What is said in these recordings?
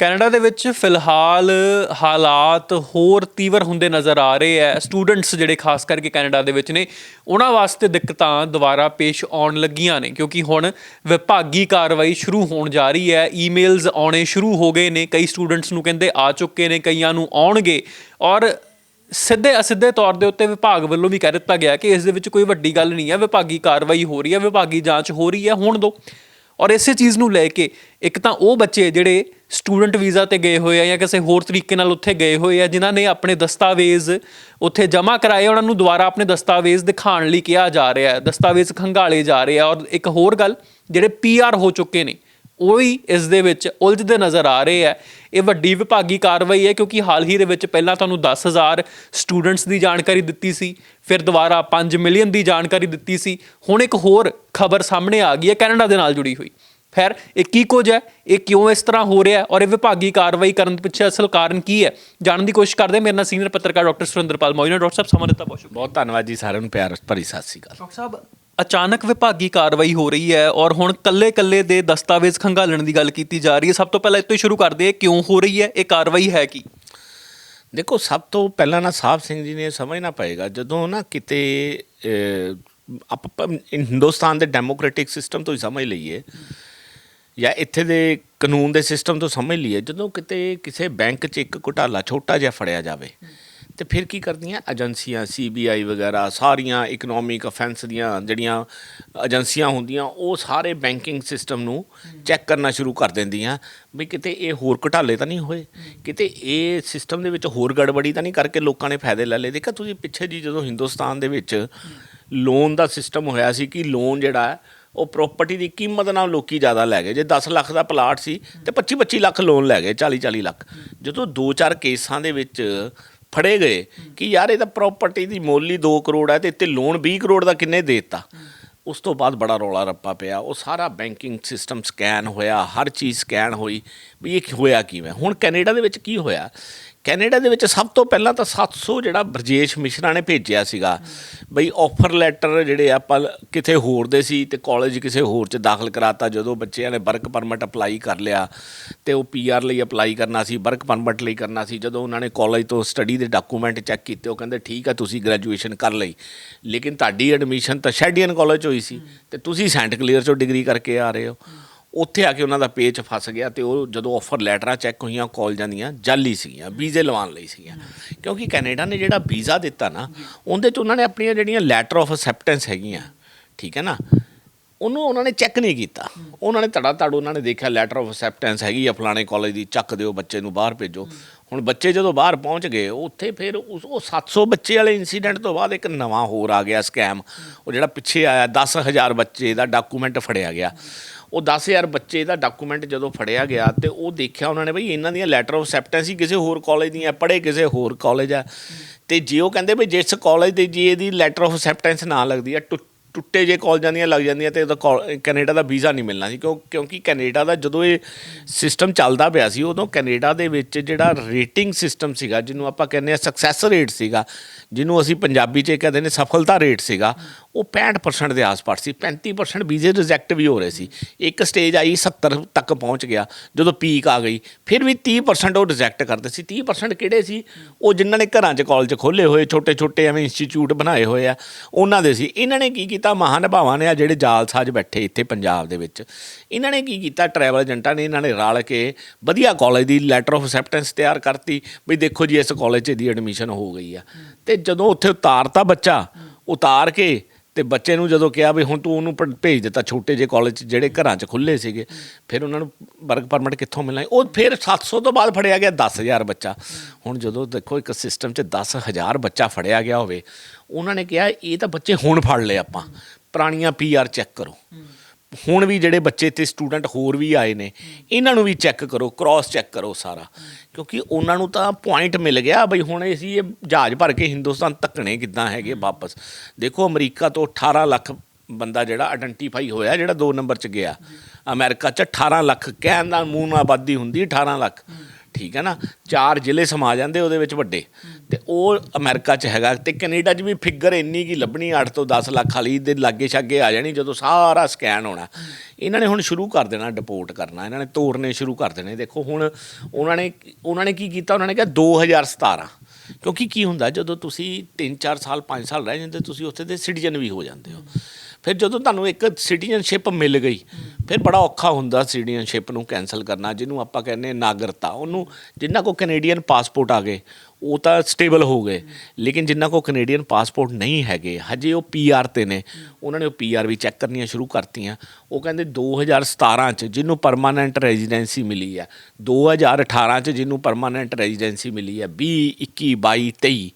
Canada ਦੇ ਵਿੱਚ ਫਿਲਹਾਲ ਹਾਲਾਤ ਹੋਰ ਤੀਵਰ ਹੁੰਦੇ ਨਜ਼ਰ ਆ ਰਹੇ ਐ। ਸਟੂਡੈਂਟਸ ਜਿਹੜੇ ਖਾਸ ਕਰਕੇ ਕੈਨੇਡਾ ਦੇ ਵਿੱਚ ਨੇ, ਉਹਨਾਂ ਵਾਸਤੇ ਦਿੱਕਤਾਂ ਦੁਬਾਰਾ ਪੇਸ਼ ਆਉਣ ਲੱਗੀਆਂ ਨੇ, ਕਿਉਂਕਿ ਹੁਣ ਵਿਭਾਗੀ ਕਾਰਵਾਈ ਸ਼ੁਰੂ ਹੋਣ ਜਾ ਰਹੀ ਹੈ ਈਮੇਲਸ ਆਉਣੇ ਸ਼ੁਰੂ ਹੋ ਗਏ ਨੇ, ਕਈ ਸਟੂਡੈਂਟਸ ਨੂੰ ਕਹਿੰਦੇ ਆ ਚੁੱਕੇ ਨੇ, ਕਈਆਂ ਨੂੰ ਆਉਣਗੇ। ਔਰ ਸਿੱਧੇ ਅਸਿੱਧੇ ਤੌਰ ਦੇ ਉੱਤੇ ਵਿਭਾਗ ਵੱਲੋਂ ਵੀ ਕਹਿ ਦਿੱਤਾ ਗਿਆ ਕਿ ਇਸ ਦੇ ਵਿੱਚ ਕੋਈ ਵੱਡੀ ਗੱਲ ਨਹੀਂ ਹੈ ਵਿਭਾਗੀ ਕਾਰਵਾਈ ਹੋ ਰਹੀ ਹੈ ਵਿਭਾਗੀ ਜਾਂਚ ਹੋ ਰਹੀ ਹੈ ਹੋਣ ਦੋ। ਔਰ ਇਸੇ ਚੀਜ਼ ਨੂੰ ਲੈ ਕੇ ਇੱਕ ਤਾਂ ਉਹ ਬੱਚੇ ਜਿਹੜੇ ਸਟੂਡੈਂਟ ਵੀਜ਼ਾ ਤੇ ਗਏ ਹੋਏ ਆ ਜਾਂ ਕਿਸੇ ਹੋਰ ਤਰੀਕੇ ਨਾਲ ਉੱਥੇ ਗਏ ਹੋਏ ਆ, ਜਿਨ੍ਹਾਂ ਨੇ ਆਪਣੇ ਦਸਤਾਵੇਜ਼ ਉੱਥੇ ਜਮ੍ਹਾਂ ਕਰਾਏ, ਉਹਨਾਂ ਨੂੰ ਦੁਬਾਰਾ ਆਪਣੇ ਦਸਤਾਵੇਜ਼ ਦਿਖਾਉਣ ਲਈ ਕਿਹਾ ਜਾ ਰਿਹਾ ਹੈ, ਦਸਤਾਵੇਜ਼ ਖੰਗਾਲੇ ਜਾ ਰਹੇ ਆ। ਔਰ ਇੱਕ ਹੋਰ ਗੱਲ, ਜਿਹੜੇ ਪੀਆਰ ਹੋ ਚੁੱਕੇ ਨੇ, ਉਹ ਹੀ ਇਸ ਦੇ ਵਿੱਚ ਉਲਝਦੇ ਨਜ਼ਰ ਆ ਰਹੇ ਆ। ਇਹ ਵੱਡੀ ਵਿਭਾਗੀ ਕਾਰਵਾਈ ਹੈ, ਕਿਉਂਕਿ ਹਾਲ ਹੀ ਦੇ ਵਿੱਚ ਪਹਿਲਾਂ ਤੁਹਾਨੂੰ 10000 ਸਟੂਡੈਂਟਸ ਦੀ ਜਾਣਕਾਰੀ ਦਿੱਤੀ ਸੀ, ਫਿਰ ਦੁਬਾਰਾ 5 ਮਿਲੀਅਨ ਦੀ ਜਾਣਕਾਰੀ ਦਿੱਤੀ ਸੀ। ਹੁਣ ਇੱਕ ਹੋਰ ਖਬਰ ਸਾਹਮਣੇ ਆ ਗਈ ਹੈ, ਕੈਨੇਡਾ ਦੇ ਨਾਲ ਜੁੜੀ ਹੋਈ। ਖੈਰ ਇਹ ਕੀ ਕੁਝ ਹੈ? ਇਹ ਕਿਉਂ ਇਸ ਤਰ੍ਹਾਂ ਹੋ ਰਿਹਾ ਹੈ? ਔਰ ਇਹ ਵਿਭਾਗੀ ਕਾਰਵਾਈ ਕਰਨ ਦੇ ਪਿੱਛੇ ਅਸਲ ਕਾਰਨ ਕੀ ਹੈ? ਜਾਣਨ ਦੀ ਕੋਸ਼ਿਸ਼ ਕਰਦੇ। ਮੇਰੇ ਨਾਲ ਸੀਨੀਅਰ ਪੱਤਰਕਾਰ ਡਾਕਟਰ ਸੁਰਿੰਦਰਪਾਲ ਮੌਜੂਦ ਨੇ। ਡਾਕਟਰ ਸਾਹਿਬ ਸਮਾਂ ਦਿੱਤਾ ਬਹੁਤ ਬਹੁਤ ਧੰਨਵਾਦ ਜੀ ਸਾਰਿਆਂ ਨੂੰ ਪਿਆਰ ਭਰੀ ਸਤਿ ਸ੍ਰੀ ਅਕਾਲ। ਡਾਕਟਰ ਸਾਹਿਬ ਅਚਾਨਕ ਵਿਭਾਗੀ ਕਾਰਵਾਈ ਹੋ ਰਹੀ ਹੈ ਔਰ ਹੁਣ ਕੱਲੇ-ਕੱਲੇ ਦੇ ਦਸਤਾਵੇਜ਼ ਖੰਗਾਲਣ ਦੀ ਗੱਲ ਕੀਤੀ ਜਾ ਰਹੀ ਹੈ। ਸਭ ਤੋਂ ਪਹਿਲਾਂ ਇਸ ਤੋਂ ਹੀ ਸ਼ੁਰੂ ਕਰਦੇ ਹਾਂ। ਕਿਉਂ ਹੋ ਰਹੀ ਹੈ? ਇਹ ਕਾਰਵਾਈ ਹੈ ਕੀ? ਦੇਖੋ ਸਭ ਤੋਂ ਪਹਿਲਾਂ ਨਾ ਸਾਹਿਬ ਸਿੰਘ ਜੀ ਨੇ ਇਹ ਸਮਝਣਾ ਪਏਗਾ। ਜਦੋਂ ਨਾ ਕਿਤੇ ਆਪਾਂ ਹਿੰਦੁਸਤਾਨ ਦੇ ਡੈਮੋਕ੍ਰੈਟਿਕ ਸਿਸਟਮ ਤੋਂ ਹੀ ਸਮਝ ਲਈਏ ਜਾਂ ਇੱਥੇ ਦੇ ਕਾਨੂੰਨ ਦੇ ਸਿਸਟਮ ਤੋਂ ਸਮਝ ਲਈਏ, ਜਦੋਂ ਕਿਤੇ ਕਿਸੇ ਬੈਂਕ 'ਚ ਇੱਕ ਘੁਟਾਲਾ ਛੋਟਾ ਜਿਹਾ ਫੜਿਆ ਜਾਵੇ, ਤੇ ਫਿਰ ਕੀ ਕਰਦੀਆਂ? ਏਜੰਸੀਆਂ ਸੀਬੀਆਈ ਵਗੈਰਾ, ਸਾਰੀਆਂ ਇਕਨੋਮਿਕ ਅਫੈਂਸ ਦੀਆਂ ਜਿਹੜੀਆਂ ਏਜੰਸੀਆਂ ਹੁੰਦੀਆਂ, ਉਹ ਸਾਰੇ ਬੈਂਕਿੰਗ ਸਿਸਟਮ ਨੂੰ ਚੈੱਕ ਕਰਨਾ ਸ਼ੁਰੂ ਕਰ ਦਿੰਦੀਆਂ ਵੀ ਕਿਤੇ ਇਹ ਹੋਰ ਘੁਟਾਲੇ ਤਾਂ ਨਹੀਂ ਹੋਏ? ਕਿਤੇ ਇਹ ਸਿਸਟਮ ਦੇ ਵਿੱਚ ਹੋਰ ਗੜਬੜੀ ਤਾਂ ਨਹੀਂ ਕਰਕੇ ਲੋਕਾਂ ਨੇ ਫਾਇਦੇ ਲੈ ਲਏ? ਦੇਖਿਆ ਤੁਸੀਂ ਪਿੱਛੇ ਜੀ ਜਦੋਂ ਹਿੰਦੁਸਤਾਨ ਦੇ ਵਿੱਚ ਲੋਨ ਦਾ ਸਿਸਟਮ ਹੋਇਆ ਸੀ ਕਿ ਲੋਨ ਜਿਹੜਾ ਉਹ ਪ੍ਰਾਪਰਟੀ ਦੀ ਕੀਮਤ ਨਾਲ ਲੋਕੀ ਜ਼ਿਆਦਾ ਲੈ ਗਏ। ਜੇ 10 ਲੱਖ ਦਾ ਪਲਾਟ ਸੀ, ਤੇ 25 25 ਲੱਖ ਲੋਨ ਲੈ ਗਏ 40 40 ਲੱਖ। ਜਦੋਂ ਦੋ ਚਾਰ ਕੇਸਾਂ ਦੇ ਵਿੱਚ ਫੜੇ ਗਏ ਕਿ ਯਾਰ ਇਹ ਤਾਂ ਪ੍ਰਾਪਰਟੀ ਦੀ ਮੁੱਲ ਹੀ 2 ਕਰੋੜ ਹੈ ਤੇ ਇੱਥੇ ਲੋਨ 20 ਕਰੋੜ ਦਾ ਕਿੰਨੇ ਦੇ ਦਿੱਤਾ? ਉਸ ਤੋਂ ਬਾਅਦ ਬੜਾ ਰੌਲਾ ਰੱਪਾ ਪਿਆ। ਉਹ ਸਾਰਾ ਬੈਂਕਿੰਗ ਸਿਸਟਮ ਸਕੈਨ ਹੋਇਆ, ਹਰ ਚੀਜ਼ ਸਕੈਨ ਹੋਈ ਵੀ ਇਹ ਹੋਇਆ ਕਿਵੇਂ? ਹੁਣ ਕੈਨੇਡਾ ਦੇ ਵਿੱਚ ਕੀ ਹੋਇਆ? ਕੈਨੇਡਾ ਦੇ ਵਿੱਚ ਸਭ ਤੋਂ ਪਹਿਲਾਂ ਤਾਂ 700 ਜਿਹੜਾ ਬਰਜੇਸ਼ ਮਿਸ਼ਰਾ ਨੇ ਭੇਜਿਆ ਸੀਗਾ। ਬਈ ਆਫਰ ਲੈਟਰ ਜਿਹੜੇ ਆਪਾਂ ਕਿਤੇ ਹੋਰ ਦੇ ਸੀ ਤੇ ਕਾਲਜ ਕਿਸੇ ਹੋਰ 'ਚ ਦਾਖਲ ਕਰਾਤਾ, ਜਦੋਂ ਬੱਚਿਆਂ ਨੇ ਵਰਕ ਪਰਮਿਟ ਅਪਲਾਈ ਕਰ ਲਿਆ ਤੇ ਉਹ ਪੀਆਰ ਲਈ ਅਪਲਾਈ ਕਰਨਾ ਸੀ ਵਰਕ ਪਰਮਿਟ ਲਈ ਕਰਨਾ ਸੀ। ਜਦੋਂ ਉਹਨਾਂ ਨੇ ਕਾਲਜ ਤੋਂ ਸਟੱਡੀ ਦੇ ਡਾਕੂਮੈਂਟ ਚੈੱਕ ਕੀਤੇ, ਉਹ ਕਹਿੰਦੇ, ਠੀਕ ਆ, ਤੁਸੀਂ ਗ੍ਰੈਜੂਏਸ਼ਨ ਕਰ ਲਈ। ਲੇਕਿਨ ਤੁਹਾਡੀ ਐਡਮਿਸ਼ਨ ਤਾਂ ਸ਼ੈਡੀਅਨ ਕਾਲਜ ਹੋਈ ਸੀ ਤੇ ਤੁਸੀਂ ਸੈਂਟ ਕਲੀਅਰ ਚੋਂ ਡਿਗਰੀ ਕਰਕੇ ਆ ਰਹੇ ਹੋ। ਉੱਥੇ ਆ ਕੇ ਉਹਨਾਂ ਦਾ ਪੇਜ ਫਸ ਗਿਆ ਤੇ ਉਹ ਜਦੋਂ ਆਫਰ ਲੈਟਰਾਂ ਚੈੱਕ ਹੋਈਆਂ ਕਾਲਜਾਂ ਦੀਆਂ ਜਾਲੀ ਸੀਗੀਆਂ, ਵੀਜ਼ੇ ਲਵਾਉਣ ਲਈ ਸੀਗੀਆਂ। ਕਿਉਂਕਿ ਕੈਨੇਡਾ ਨੇ ਜਿਹੜਾ ਵੀਜ਼ਾ ਦਿੱਤਾ ਨਾ, ਉਹਦੇ ਚ ਉਹਨਾਂ ਨੇ ਆਪਣੀਆਂ ਜਿਹੜੀਆਂ ਲੈਟਰ ਆਫ ਅਸੈਪਟੈਂਸ ਹੈਗੀਆਂ, ਠੀਕ ਹੈ ਨਾ, ਉਹਨੂੰ ਉਹਨਾਂ ਨੇ ਚੈੱਕ ਨਹੀਂ ਕੀਤਾ। ਉਹਨਾਂ ਨੇ ਧੜਾ ਧੜ ਉਹਨਾਂ ਨੇ ਦੇਖਿਆ ਲੈਟਰ ਆਫ ਅਸੈਪਟੈਂਸ ਹੈਗੀ ਆ ਫਲਾਣੇ ਕਾਲਜ ਦੀ, ਚੱਕ ਦਿਓ ਬੱਚੇ ਨੂੰ ਬਾਹਰ ਭੇਜੋ। ਹੁਣ ਬੱਚੇ ਜਦੋਂ ਬਾਹਰ ਪਹੁੰਚ ਗਏ, ਉੱਥੇ ਫਿਰ ਉਸ, ਉਹ 700 ਬੱਚੇ ਵਾਲੇ ਇਨਸੀਡੈਂਟ ਤੋਂ ਬਾਅਦ ਇੱਕ ਨਵਾਂ ਹੋਰ ਆ ਗਿਆ ਸਕੈਮ ਉਹ ਜਿਹੜਾ ਪਿੱਛੇ ਆਇਆ 10000 ਬੱਚੇ ਦਾ ਡਾਕੂਮੈਂਟ ਫੜਿਆ ਗਿਆ। ਉਹ 10000 ਬੱਚੇ ਦਾ ਡਾਕੂਮੈਂਟ ਜਦੋਂ ਫੜਿਆ ਗਿਆ ਤੇ ਉਹ ਦੇਖਿਆ ਉਹਨਾਂ ਨੇ ਬਈ ਇਹਨਾਂ ਦੀਆਂ ਲੈਟਰ ਆਫ ਅਸੈਪਟੈਂਸ ਹੀ ਕਿਸੇ ਹੋਰ ਕਾਲਜ ਦੀਆਂ, ਪੜ੍ਹੇ ਕਿਸੇ ਹੋਰ ਕਾਲਜ ਆ। ਤੇ ਜੇ ਉਹ ਕਹਿੰਦੇ ਵੀ ਜਿਸ ਕਾਲਜ ਦੇ ਜੀ ਇਹਦੀ ਲੈਟਰ ਆਫ ਅਸੈਪਟੈਂਸ ਨਾ ਲੱਗਦੀ ਆ, ਟੁ- ਟੁੱਟੇ ਜੇ ਕਾਲਜਾਂ ਦੀਆਂ ਲੱਗ ਜਾਂਦੀਆਂ ਤੇ ਉਹਦਾ ਕਾਲ- ਕੈਨੇਡਾ ਦਾ ਵੀਜ਼ਾ ਨਹੀਂ ਮਿਲਣਾ ਸੀ, ਕਿਉਂ, ਕਿਉਂਕਿ ਕੈਨੇਡਾ ਦਾ ਜਦੋਂ ਇਹ ਸਿਸਟਮ ਚੱਲਦਾ ਪਿਆ ਸੀ, ਉਦੋਂ ਕੈਨੇਡਾ ਦੇ ਵਿੱਚ ਜਿਹੜਾ ਰੇਟਿੰਗ ਸਿਸਟਮ ਸੀਗਾ, ਜਿਹਨੂੰ ਆਪਾਂ ਕਹਿੰਦੇ ਆ ਸਕਸੈਸ ਰੇਟ ਸੀਗਾ, ਜਿਹਨੂੰ ਅਸੀਂ ਪੰਜਾਬੀ 'ਚ ਕਹਿੰਦੇ ਨੇ ਸਫਲਤਾ ਰੇਟ ਸੀਗਾ ਉਹ 65% ਦੇ ਆਸ-ਪਾਸ ਸੀ 35% ਵੀਜ਼ੇ ਰਿਜੈਕਟ ਵੀ ਹੋ ਰਹੇ ਸੀ। ਇੱਕ ਸਟੇਜ ਆਈ 70 ਤੱਕ ਪਹੁੰਚ ਗਿਆ, ਜਦੋਂ ਪੀਕ ਆ ਗਈ, ਫਿਰ ਵੀ 30% ਉਹ ਰਿਜੈਕਟ ਕਰਦੇ ਸੀ। 30% ਕਿਹੜੇ ਸੀ? ਉਹ ਜਿਨ੍ਹਾਂ ਨੇ ਘਰਾਂ 'ਚ ਕਾਲਜ ਖੋਲੇ ਹੋਏ, ਛੋਟੇ-ਛੋਟੇ ਐਵੇਂ ਇੰਸਟੀਚਿਊਟ ਬਣਾਏ ਹੋਏ ਆ, ਉਹਨਾਂ ਦੇ ਸੀ। ਇਹਨਾਂ ਨੇ ਕੀ ਕੀਤਾ? ਮਹਾਨਭਾਵਾਂ ਨੇ ਆ ਜਿਹੜੇ ਜਾਲਸਾਜ ਬੈਠੇ ਇੱਥੇ ਪੰਜਾਬ ਦੇ ਵਿੱਚ। ਇਹਨਾਂ ਨੇ ਕੀ ਕੀਤਾ? ਟਰੈਵਲ ਏਜੰਟਾਂ ਨੇ ਇਹਨਾਂ ਨੇ ਰਲ ਕੇ ਵਧੀਆ ਕਾਲਜ ਦੀ ਲੈਟਰ ਆਫ ਅਸੈਪਟੈਂਸ ਤਿਆਰ ਕਰਤੀ, ਵੀ ਦੇਖੋ ਜੀ, ਇਸ ਕਾਲਜ 'ਚ ਦੀ ਐਡਮਿਸ਼ਨ ਹੋ ਗਈ ਆ। ਤੇ ਜਦੋਂ ਉੱਥੇ ਉਤਾਰਤਾ ਬੱਚਾ, ਉਤਾਰ ਕੇ ਤੇ ਬੱਚੇ ਨੂੰ ਜਦੋਂ ਕਿਹਾ ਵੀ ਹੁਣ ਤੂੰ ਉਹਨੂੰ ਪ- ਭੇਜ ਦਿੱਤਾ, ਛੋਟੇ ਜਿਹੇ ਕਾਲਜ 'ਚ ਜਿਹੜੇ ਘਰਾਂ 'ਚ ਖੁੱਲੇ ਸੀਗੇ, ਫਿਰ ਉਹਨਾਂ ਨੂੰ ਵਰਕ ਪਰਮਿਟ ਕਿੱਥੋਂ ਮਿਲਣਾ? ਉਹ ਫਿਰ 700 ਤੋਂ ਬਾਅਦ ਫੜਿਆ ਗਿਆ 10000 ਬੱਚਾ। ਹੁਣ ਜਦੋਂ ਦੇਖੋ ਇੱਕ ਸਿਸਟਮ 'ਚ 10000 ਬੱਚਾ ਫੜਿਆ ਗਿਆ ਹੋਵੇ, ਉਹਨਾਂ ਨੇ ਕਿਹਾ ਇਹ ਤਾਂ ਬੱਚੇ ਹੁਣ ਫੜ ਲਏ ਆਪਾਂ। ਪੁਰਾਣੀਆਂ ਪੀਆਰ ਚੈੱਕ ਕਰੋ। ਹੁਣ ਵੀ ਜਿਹੜੇ ਬੱਚੇ ਤੇ ਸਟੂਡੈਂਟ ਹੋਰ ਵੀ ਆਏ ਨੇ ਇਹਨਾਂ ਨੂੰ ਵੀ ਚੈੱਕ ਕਰੋ ਕ੍ਰਾਸ ਚੈੱਕ ਕਰੋ ਸਾਰਾ। ਕਿਉਂਕਿ ਉਹਨਾਂ ਨੂੰ ਤਾਂ ਪੁਆਇੰਟ ਮਿਲ ਗਿਆ ਬਈ ਹੁਣ ਅਸੀਂ ਇਹ ਜਹਾਜ਼ ਭਰ ਕੇ ਹਿੰਦੁਸਤਾਨ ਧੱਕਣੇ ਕਿੱਦਾਂ ਹੈਗੇ ਵਾਪਸ। ਦੇਖੋ ਅਮਰੀਕਾ ਤੋਂ 18 ਲੱਖ ਬੰਦਾ ਜਿਹੜਾ ਆਇਡੈਂਟੀਫਾਈ ਹੋਇਆ ਜਿਹੜਾ 2 ਨੰਬਰ 'ਚ ਗਿਆ। ਅਮਰੀਕਾ 'ਚ 18 ਲੱਖ ਕਹਿਣ ਦਾ ਮੂੰਹ ਨਾਲ ਆਬਾਦੀ ਹੁੰਦੀ 18 ਲੱਖ। ਠੀਕ ਹੈ ਨਾ? ਚਾਰ ਜ਼ਿਲ੍ਹੇ ਸਮਾ ਜਾਂਦੇ ਉਹਦੇ ਵਿੱਚ ਵੱਡੇ। ਤੇ ਉਹ ਅਮਰੀਕਾ 'ਚ ਹੈਗਾ ਤੇ ਕੈਨੇਡਾ 'ਚ ਵੀ ਫਿਗਰ ਇੰਨੀ ਕੀ ਲੱਭਣੀ 8 ਤੋਂ 10 ਲੱਖ ਵਾਲੀ ਦੇ ਲਾਗੇ ਛਾਗੇ ਆ ਜਾਣੀ ਜਦੋਂ ਸਾਰਾ ਸਕੈਨ ਹੋਣਾ। ਇਹਨਾਂ ਨੇ ਹੁਣ ਸ਼ੁਰੂ ਕਰ ਦੇਣਾ ਡਿਪੋਰਟ ਕਰਨਾ, ਇਹਨਾਂ ਨੇ ਤੋਰਨੇ ਸ਼ੁਰੂ ਕਰ ਦੇਣੇ। ਦੇਖੋ ਹੁਣ ਉਹਨਾਂ ਨੇ ਉਹਨਾਂ ਨੇ ਕੀ ਕੀਤਾ? ਉਹਨਾਂ ਨੇ ਕਿਹਾ 2017 ਕਿਉਂਕਿ ਕੀ ਹੁੰਦਾ, ਜਦੋਂ ਤੁਸੀਂ 3-4 ਸਾਲ 5 ਸਾਲ ਰਹਿ ਜਾਂਦੇ, ਤੁਸੀਂ ਉੱਥੇ ਦੇ ਸਿਟੀਜ਼ਨ ਵੀ ਹੋ ਜਾਂਦੇ ਹੋ। ਫਿਰ ਜਦੋਂ ਤੁਹਾਨੂੰ ਇੱਕ ਸਿਟੀਜ਼ਨਸ਼ਿਪ ਮਿਲ ਗਈ, ਫਿਰ ਬੜਾ ਔਖਾ ਹੁੰਦਾ ਸਿਟੀਜ਼ਨਸ਼ਿਪ ਨੂੰ ਕੈਨਸਲ ਕਰਨਾ, ਜਿਹਨੂੰ ਆਪਾਂ ਕਹਿੰਦੇ ਨਾਗਰਿਕਤਾ ਉਹਨੂੰ ਜਿਨ੍ਹਾਂ ਕੋ ਕੈਨੇਡੀਅਨ ਪਾਸਪੋਰਟ ਆ ਗਏ ਉਹ ਤਾਂ ਸਟੇਬਲ ਹੋ ਗਏ। ਲੇਕਿਨ ਜਿਨ੍ਹਾਂ ਕੋ ਕੈਨੇਡੀਅਨ ਪਾਸਪੋਰਟ ਨਹੀਂ ਹੈਗੇ, ਹਜੇ ਉਹ ਪੀਆਰ ਤੇ ਨੇ। ਉਹਨਾਂ ਨੇ ਉਹ ਪੀਆਰ ਵੀ ਚੈੱਕ ਕਰਨੀਆਂ ਸ਼ੁਰੂ ਕਰਤੀਆਂ। ਉਹ ਕਹਿੰਦੇ 2017 ਚ ਜਿਹਨੂੰ ਪਰਮਾਨੈਂਟ ਰੈਜ਼ੀਡੈਂਸੀ ਮਿਲੀ ਹੈ 2018 ਚ ਜਿਹਨੂੰ ਪਰਮਾਨੈਂਟ ਰੈਜ਼ੀਡੈਂਸੀ ਮਿਲੀ ਹੈ 20 21 22 23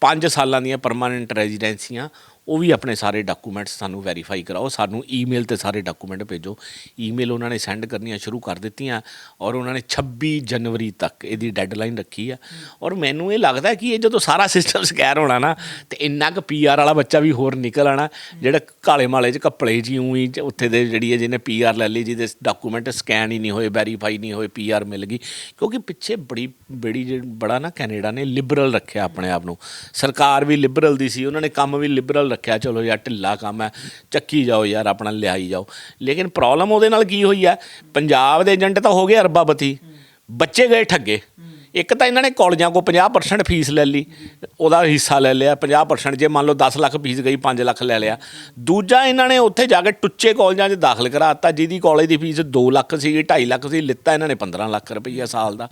ਪੰਜ ਸਾਲਾਂ ਦੀਆਂ ਪਰਮਾਨੈਂਟ ਰੈਜ਼ੀਡੈਂਸੀਆਂ ਉਹ ਵੀ ਆਪਣੇ ਸਾਰੇ ਡਾਕੂਮੈਂਟਸ ਸਾਨੂੰ ਵੈਰੀਫਾਈ ਕਰਾਓ, ਸਾਨੂੰ ਈਮੇਲ ਤੇ ਸਾਰੇ ਡਾਕੂਮੈਂਟ ਭੇਜੋ। ਈਮੇਲ ਉਹਨਾਂ ਨੇ ਸੈਂਡ ਕਰਨੀਆਂ ਸ਼ੁਰੂ ਕਰ ਦਿੱਤੀਆਂ ਔਰ ਉਹਨਾਂ ਨੇ 26 ਜਨਵਰੀ ਤੱਕ ਇਹਦੀ ਡੈਡਲਾਈਨ ਰੱਖੀ ਆ। ਔਰ ਮੈਨੂੰ ਇਹ ਲੱਗਦਾ ਕਿ ਇਹ ਜਦੋਂ ਸਾਰਾ ਸਿਸਟਮ ਸਕੈਰ ਹੋਣਾ ਨਾ, ਤੇ ਇੰਨਾ ਕੁ ਪੀਆਰ ਵਾਲਾ ਬੱਚਾ ਵੀ ਹੋਰ ਨਿਕਲ ਆਣਾ, ਜਿਹੜਾ ਕਾਲੇ ਮਾਲੇ 'ਚ ਕੱਪੜੇ ਜੀ ਉਹੀ ਉੱਥੇ ਦੇ ਜਿਹੜੀ ਹੈ ਜਿਹਨੇ ਪੀਆਰ ਲੈ ਲਈ, ਜਿਹਦੇ ਡਾਕੂਮੈਂਟ ਸਕੈਨ ਹੀ ਨਹੀਂ ਹੋਏ ਵੈਰੀਫਾਈ ਨਹੀਂ ਹੋਏ ਪੀਆਰ ਮਿਲ ਗਈ। ਕਿਉਂਕਿ ਪਿੱਛੇ ਬੜੀ ਬੜੀ ਜਿਹੜੀ- ਬੜਾ ਨਾ ਕੈਨੇਡਾ ਨੇ ਲਿਬਰਲ ਰੱਖਿਆ ਆਪਣੇ ਆਪ ਨੂੰ। ਸਰਕਾਰ ਵੀ ਲਿਬਰਲ ਦੀ ਸੀ, ਉਹਨਾਂ ਨੇ ਕੰਮ ਵੀ ਲਿਬਰਲ ਰੱਖਿਆ, ਚਲੋ ਯਾਰ ਢਿੱਲਾ ਕੰਮ ਹੈ, ਚੱਕੀ ਜਾਓ ਯਾਰ, ਆਪਣਾ ਲਿਆਈ ਜਾਓ। ਲੇਕਿਨ ਪ੍ਰੋਬਲਮ ਉਹਦੇ ਨਾਲ ਕੀ ਹੋਈ ਹੈ? ਪੰਜਾਬ ਦੇ ਏਜੰਟ ਤਾਂ ਹੋ ਗਏ ਅਰਬਾਪਤੀ ਬੱਚੇ ਗਏ ਠੱਗੇ। ਇੱਕ ਤਾਂ ਇਹਨਾਂ ਨੇ ਕਾਲਜਾਂ ਕੋ 50% ਫੀਸ ਲੈ ਲਈ, ਉਹਦਾ ਹਿੱਸਾ ਲੈ ਲਿਆ 50% ਜੇ ਮੰਨ ਲਓ 10 ਲੱਖ ਫੀਸ ਗਈ 5 ਲੱਖ ਲੈ ਲਿਆ। ਦੂਜਾ ਇਹਨਾਂ ਨੇ ਉੱਥੇ ਜਾ ਕੇ ਟੁੱਚੇ ਕਾਲਜਾਂ 'ਚ ਦਾਖਲ ਕਰਾਤਾ, ਜਿਹਦੀ ਕਾਲਜ ਦੀ ਫੀਸ 2 ਲੱਖ ਸੀ 2.5 ਲੱਖ ਸੀ, ਲਿੱਤਾ ਇਹਨਾਂ ਨੇ 15 ਲੱਖ ਰੁਪਈਆ ਸਾਲ ਦਾ।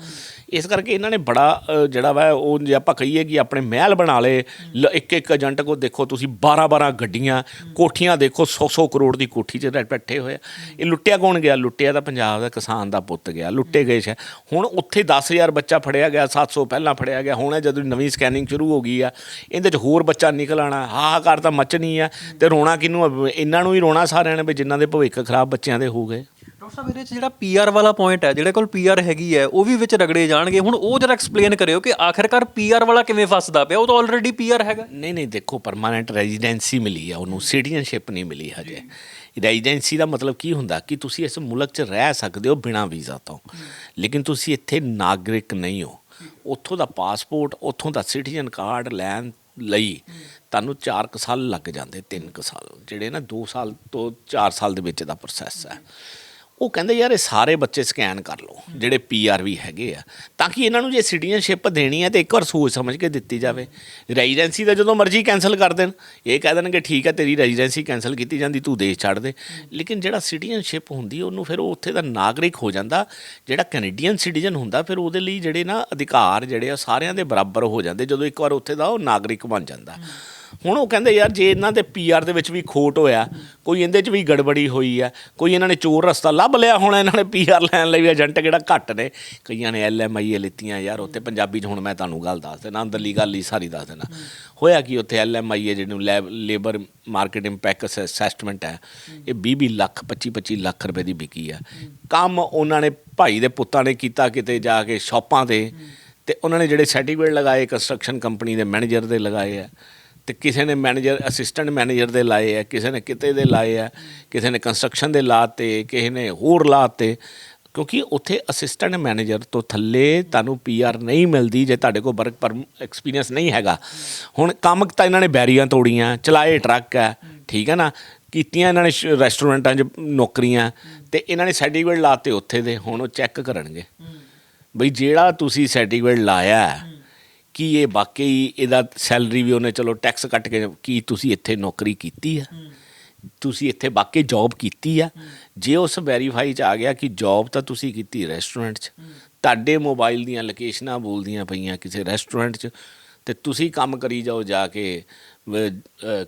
ਇਸ ਕਰਕੇ ਇਹਨਾਂ ਨੇ ਬੜਾ ਜਿਹੜਾ ਵਾ, ਉਹ ਜੇ ਆਪਾਂ ਕਹੀਏ ਕਿ ਆਪਣੇ ਮਹਿਲ ਬਣਾ ਲਏ, ਲ- ਇੱਕ ਇੱਕ ਏਜੰਟ ਕੋ ਦੇਖੋ ਤੁਸੀਂ 12 12 ਗੱਡੀਆਂ, ਕੋਠੀਆਂ ਦੇਖੋ 100 100 ਕਰੋੜ ਦੀ ਕੋਠੀ 'ਚ ਬੈਠੇ ਹੋਏ ਆ। ਇਹ ਲੁੱਟਿਆ ਕੌਣ ਗਿਆ? ਲੁੱਟਿਆ ਤਾਂ ਪੰਜਾਬ ਦਾ ਕਿਸਾਨ ਦਾ ਪੁੱਤ ਗਿਆ, ਲੁੱਟੇ ਗਏ ਸ਼ਹਿ। ਹੁਣ ਉੱਥੇ 10000 ਬੱਚਾ ਫੜਿਆ ਗਿਆ 700 ਪਹਿਲਾਂ ਫੜਿਆ ਗਿਆ ਹੁਣ ਜਦੋਂ ਨਵੀਂ ਸਕੈਨਿੰਗ ਸ਼ੁਰੂ ਹੋ ਗਈ ਆ ਇਹਦੇ 'ਚ ਹੋਰ ਬੱਚਾ ਨਿਕਲ ਆਣਾ ਹਾਹਾਕਾਰ ਤਾਂ ਮਚਣੀ ਆ ਤੇ ਰੋਣਾ ਕਿਹਨੂੰ ਆ? ਇਹਨਾਂ ਨੂੰ ਹੀ ਰੋਣਾ ਸਾਰਿਆਂ ਨੇ ਵੀ ਜਿਨ੍ਹਾਂ ਦੇ ਭਵਿੱਖ ਖਰਾਬ ਬੱਚਿਆਂ ਦੇ ਹੋ ਗਏ। ਡਾਕਟਰ ਸਾਹਿਬ ਇਹਦੇ ਚ ਜਿਹੜਾ ਪੀਆਰ ਵਾਲਾ ਪੁਆਇੰਟ ਹੈ ਜਿਹੜੇ ਕੋਲ ਪੀਆਰ ਹੈਗੀ ਹੈ ਉਹ ਵੀ ਵਿੱਚ ਰਗੜੇ ਜਾਣਗੇ। ਹੁਣ ਉਹ ਜਰਾ ਐਕਸਪਲੇਨ ਕਰਿਓ ਕਿ ਆਖਿਰਕਾਰ ਪੀਆਰ ਵਾਲਾ ਕਿਵੇਂ ਫਸਦਾ ਪਿਆ? ਉਹ ਤਾਂ ਆਲਰੇਡੀ ਪੀਆਰ ਹੈਗਾ। ਨਹੀਂ ਨਹੀਂ ਦੇਖੋ ਪਰਮਾਨੈਂਟ ਰੈਜ਼ੀਡੈਂਸੀ ਮਿਲੀ ਆ ਉਹਨੂੰ ਸਿਟੀਜ਼ਨਸ਼ਿਪ ਨਹੀਂ ਮਿਲੀ ਹਜੇ। ਰੈਜ਼ੀਡੈਂਸੀ ਦਾ ਮਤਲਬ ਕੀ ਹੁੰਦਾ? ਕਿ ਤੁਸੀਂ ਇਸ ਮੁਲਕ 'ਚ ਰਹਿ ਸਕਦੇ ਹੋ ਬਿਨਾਂ ਵੀਜ਼ਾ ਤੋਂ। ਲੇਕਿਨ ਤੁਸੀਂ ਇੱਥੇ ਨਾਗਰਿਕ ਨਹੀਂ ਹੋ। ਉੱਥੋਂ ਦਾ ਪਾਸਪੋਰਟ, ਉੱਥੋਂ ਦਾ ਸਿਟੀਜ਼ਨ ਕਾਰਡ ਲੈਣ ਲਈ ਤੁਹਾਨੂੰ 4 ਕੁ ਸਾਲ ਲੱਗ ਜਾਂਦੇ 3 ਕੁ ਸਾਲ। ਜਿਹੜੇ ਨਾ 2 ਸਾਲ ਤੋਂ 4 ਸਾਲ ਦੇ ਵਿੱਚ ਦਾ ਪ੍ਰੋਸੈਸ ਹੈ। ਉਹ ਕਹਿੰਦੇ, ਯਾਰ, ਇਹ ਸਾਰੇ ਬੱਚੇ ਸਕੈਨ ਕਰ ਲਓ, ਜਿਹੜੇ ਪੀਆਰ ਵੀ ਹੈਗੇ ਆ, ਤਾਂ ਕਿ ਇਹਨਾਂ ਨੂੰ ਜੇ ਸਿਟੀਜ਼ਨਸ਼ਿਪ ਦੇਣੀ ਹੈ ਤੇ ਇੱਕ ਵਾਰ ਸੋਚ ਸਮਝ ਕੇ ਦਿੱਤੀ ਜਾਵੇ। ਰੈਜ਼ੀਡੈਂਸੀ ਦਾ ਜਦੋਂ ਮਰਜ਼ੀ ਕੈਨਸਲ ਕਰ ਦੇਣ, ਇਹ ਕਹਿ ਦੇਣਗੇ, ਠੀਕ ਹੈ ਤੇਰੀ ਰੈਜ਼ੀਡੈਂਸੀ ਕੈਨਸਲ ਕੀਤੀ ਜਾਂਦੀ, ਤੂੰ ਦੇਸ਼ ਛੱਡ ਦੇ। ਲੇਕਿਨ ਜਿਹੜਾ ਸਿਟੀਜ਼ਨਸ਼ਿਪ ਹੁੰਦੀ, ਉਹਨੂੰ ਫਿਰ ਉਹ ਉੱਥੇ ਦਾ ਨਾਗਰਿਕ ਹੋ ਜਾਂਦਾ, ਜਿਹੜਾ ਕੈਨੇਡੀਅਨ ਸਿਟੀਜ਼ਨ ਹੁੰਦਾ, ਫਿਰ ਉਹਦੇ ਲਈ ਜਿਹੜੇ ਨਾ ਅਧਿਕਾਰ ਜਿਹੜੇ ਆ, ਸਾਰਿਆਂ ਦੇ ਬਰਾਬਰ ਹੋ ਜਾਂਦੇ, ਜਦੋਂ ਇੱਕ ਵਾਰ ਉੱਥੇ ਦਾ ਉਹ ਨਾਗਰਿਕ ਬਣ ਜਾਂਦਾ। ਹੁਣ ਉਹ ਕਹਿੰਦੇ ਯਾਰ ਜੇ ਇਹਨਾਂ ਦੇ ਪੀਆਰ ਦੇ ਵਿੱਚ ਵੀ ਖੋਟ ਹੋਇਆ, ਕੋਈ ਇਹਦੇ 'ਚ ਵੀ ਗੜਬੜੀ ਹੋਈ ਆ, ਕੋਈ ਇਹਨਾਂ ਨੇ ਚੋਰ ਰਸਤਾ ਲੱਭ ਲਿਆ ਹੁਣ ਇਹਨਾਂ ਨੇ ਪੀਆਰ ਲੈਣ ਲਈ ਏਜੰਟ ਕਿਹੜਾ ਘੱਟ ਨੇ। ਕਈਆਂ ਨੇ ਐਲਐਮਆਈ ਲਿੱਤੀਆਂ ਯਾਰ, ਉੱਥੇ ਪੰਜਾਬੀ 'ਚ ਹੁਣ ਮੈਂ ਤੁਹਾਨੂੰ ਗੱਲ ਦੱਸ ਦੇਣਾ ਅੰਦਰਲੀ ਗੱਲ ਹੀ ਸਾਰੀ ਦੱਸ ਦੇਣਾ ਹੋਇਆ ਕਿ ਉੱਥੇ ਐਲਐਮਆਈ ਜਿਹਨੂੰ ਲੇਬਰ ਮਾਰਕੀਟ ਇੰਪੈਕਟ ਅਸੈਸਮੈਂਟ ਹੈ, ਇਹ 20 ਲੱਖ 25 25 ਲੱਖ ਰੁਪਏ ਦੀ ਵਿਕੀ ਆ। ਕੰਮ ਉਹਨਾਂ ਨੇ ਭਾਈ ਦੇ ਪੁੱਤਾਂ ਨੇ ਕੀਤਾ ਕਿਤੇ ਜਾ ਕੇ ਸ਼ਾਪਾਂ ਤੇ ਤੇ ਉਹਨਾਂ ਨੇ ਜਿਹੜੇ ਸਰਟੀਫਿਕੇਟ ਲਗਾਏ ਕੰਸਟਰਕਸ਼ਨ ਕੰਪਨੀ ਦੇ ਮੈਨੇਜਰ ਦੇ ਲਗਾਏ ਆ। ਤੇ ਕਿਸੇ ਨੇ ਮੈਨੇਜਰ ਅਸਿਸਟੈਂਟ ਮੈਨੇਜਰ ਦੇ ਲਾਏ ਆ ਕਿਸੇ ਨੇ ਕਿਤੇ ਦੇ ਲਾਏ ਆ ਕਿਸੇ ਨੇ ਕੰਸਟਰਕਸ਼ਨ ਦੇ ਲਾਤੇ ਕਿਸੇ ਨੇ ਹੋਰ ਲਾਤੇ ਕਿਉਂਕਿ ਉੱਥੇ ਅਸਿਸਟੈਂਟ ਮੈਨੇਜਰ ਤੋਂ ਥੱਲੇ ਤੁਹਾਨੂੰ ਪੀਆਰ ਨਹੀਂ ਮਿਲਦੀ ਜੇ ਤੁਹਾਡੇ ਕੋਲ ਵਰਕ ਪਰ ਐਕਸਪੀਰੀਅੰਸ ਨਹੀਂ ਹੈਗਾ। ਹੁਣ ਕੰਮ ਤਾਂ ਇਹਨਾਂ ਨੇ ਬੈਰੀਆਂ ਤੋੜੀਆਂ ਚਲਾਏ ਟਰੱਕ ਹੈ ਠੀਕ ਹੈ ਨਾ ਕੀਤੀਆਂ ਇਹਨਾਂ ਨੇ ਰੈਸਟੋਰੈਂਟਾਂ 'ਚ ਨੌਕਰੀਆਂ ਤੇ ਇਹਨਾਂ ਨੇ ਸਰਟੀਫਿਕੇਟ ਲਾਤੇ ਉੱਥੇ ਦੇ ਹੁਣ ਉਹ ਚੈੱਕ ਕਰਨਗੇ। ਬਈ ਜਿਹੜਾ ਤੁਸੀਂ ਸਰਟੀਫਿਕੇਟ ਲਾਇਆ ਹੈ, ਕੀ ਇਹ ਵਾਕਈ ਇਹਦਾ ਸੈਲਰੀ ਵੀ ਉਹਨੇ, ਚਲੋ ਟੈਕਸ ਕੱਟ ਕੇ ਕੀ ਤੁਸੀਂ ਇੱਥੇ ਨੌਕਰੀ ਕੀਤੀ ਆ? ਤੁਸੀਂ ਇੱਥੇ ਵਾਕਈ ਜੌਬ ਕੀਤੀ ਆ? ਜੇ ਉਸ ਵੈਰੀਫਾਈ ਚ ਆ ਗਿਆ ਕਿ ਜੌਬ ਤਾਂ ਤੁਸੀਂ ਕੀਤੀ ਰੈਸਟੋਰੈਂਟ 'ਚ, ਤੁਹਾਡੇ ਮੋਬਾਈਲ ਦੀਆਂ ਲੋਕੇਸ਼ਨਾਂ ਬੋਲਦੀਆਂ ਪਈਆਂ ਕਿਸੇ ਰੈਸਟੋਰੈਂਟ 'ਚ, ਤੇ ਤੁਸੀਂ ਕੰਮ ਕਰੀ ਜਾਓ ਜਾ ਕੇ, ਵ-